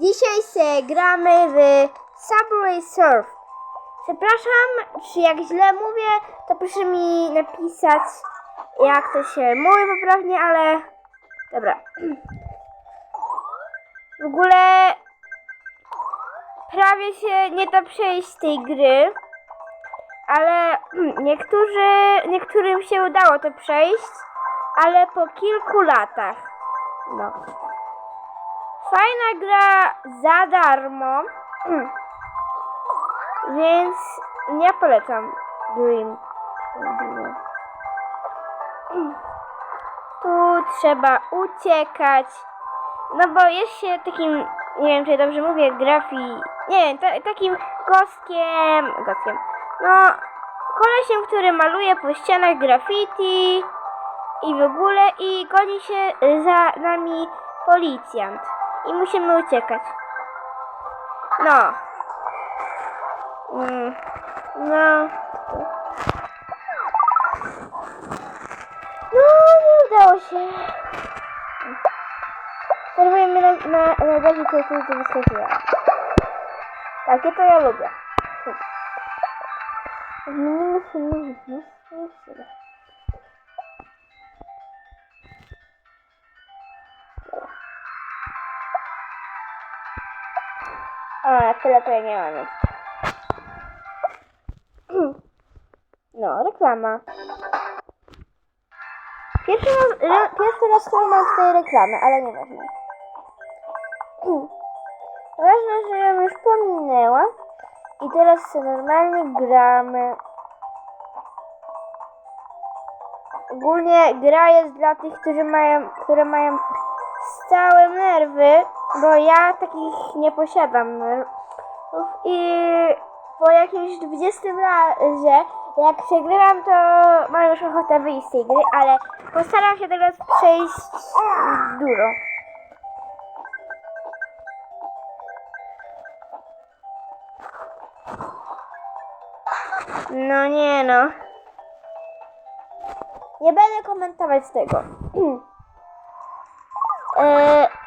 Dzisiaj se gramy w Subway Surf. Przepraszam, czy jak źle mówię, to proszę mi napisać, jak to się mówi poprawnie, ale dobra. W ogóle prawie się nie da przejść tej gry, ale niektórzy, niektórym się udało to przejść, ale po kilku latach. No. Fajna gra za darmo, więc nie polecam Dream. Tu trzeba uciekać, no bo jest się takim, nie wiem czy dobrze mówię, grafi, nie wiem, ta, takim goskiem, goskiem, no kolesiem, który maluje po ścianach graffiti i w ogóle i goni się za nami policjant i musimy uciekać. No. Mm, No. No, nie udało się. Spróbujemy na, na, na razie co tu wyskoczyła. Takie to ja lubię. Zmienimy się na A, tyle to ja nie mam jeszcze. No, reklama. Pierwszy raz, re, pierwszy raz tutaj mam reklamy, ale nieważne. Ważne, że ją już pominęła. I teraz sobie normalnie gramy. Ogólnie gra jest dla tych, którzy mają, które mają stałe nerwy, bo ja takich nie posiadam nerwów. I po jakimś 20 razie, jak przegrywam, to mam już ochotę wyjść z tej gry, ale postaram się teraz przejść dużo. No nie no. Nie będę komentować tego. Eee,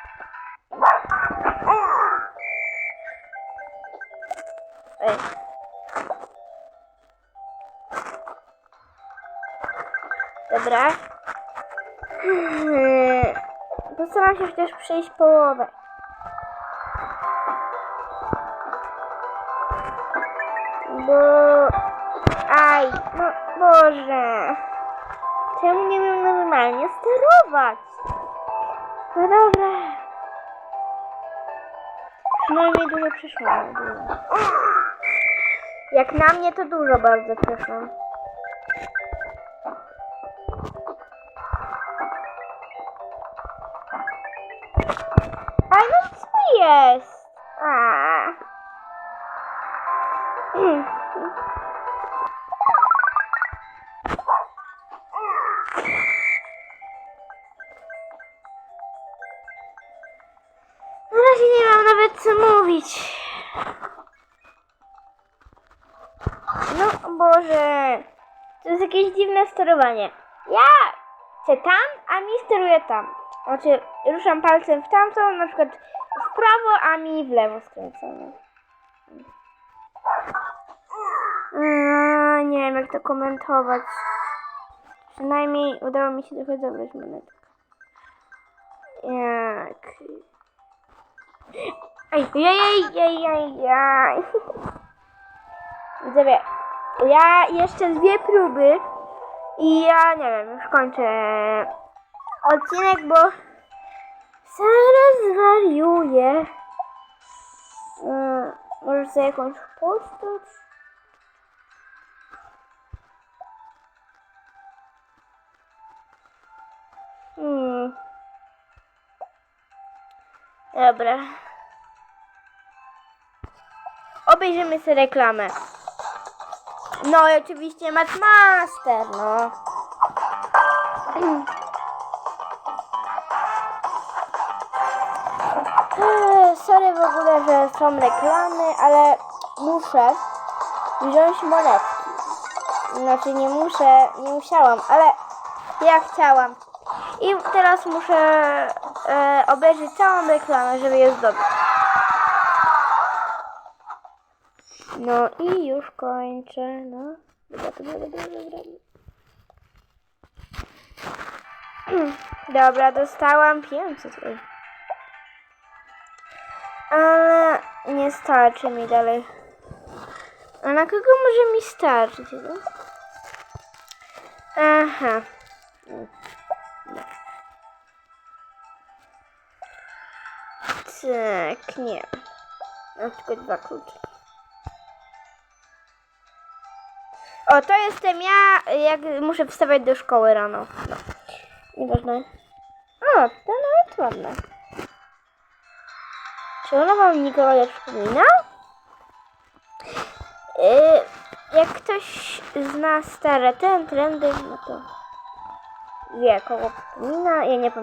Ej. Dobra. Hmm. Postaram się chociaż przejść połowę. Bo... Aj, no Boże. Czemu nie wiem normalnie sterować? No dobra. Przynajmniej dużo przyszło. Dużo. Jak na mnie to dużo bardzo przyszło. A no co jest? A. Nie mam nawet co mówić. No Boże, to jest jakieś dziwne sterowanie. Ja chcę tam, a mi steruje tam. Znaczy, ruszam palcem w tamtą, na przykład w prawo, a mi w lewo skręcone. Eee, nie wiem jak to komentować. Przynajmniej udało mi się trochę zabrać monetkę. Jak... Ej, ej, ej, ej, ej, ej. Widzowie, ja jeszcze dwie próby i ja nie wiem, już kończę odcinek, bo zaraz zwariuję. Yy, może sobie jakąś postać? Hmm. Dobra. Obejrzymy sobie reklamę. No i oczywiście Matchmaster, no. Eee, Sorry w ogóle, że są reklamy, ale muszę wziąć monetki. Znaczy nie muszę, nie musiałam, ale ja chciałam. I teraz muszę e, obejrzeć całą reklamę, żeby je zdobyć. No i już kończę, no. Dobra, dobra, dobra, dobra. Dobra, dostałam 500. oj. Ale nie starczy mi dalej. A na kogo może mi starczyć? No? Aha. Tak, nie. Mam tylko dwa klucze. O, to jestem ja, jak muszę wstawać do szkoły rano. No. Nieważne. O, to nawet ładne. Czy ona wam Mikołaja przypomina? Yy, jak ktoś zna stare ten trendy, no to wie kogo przypomina. Ja nie pamiętam.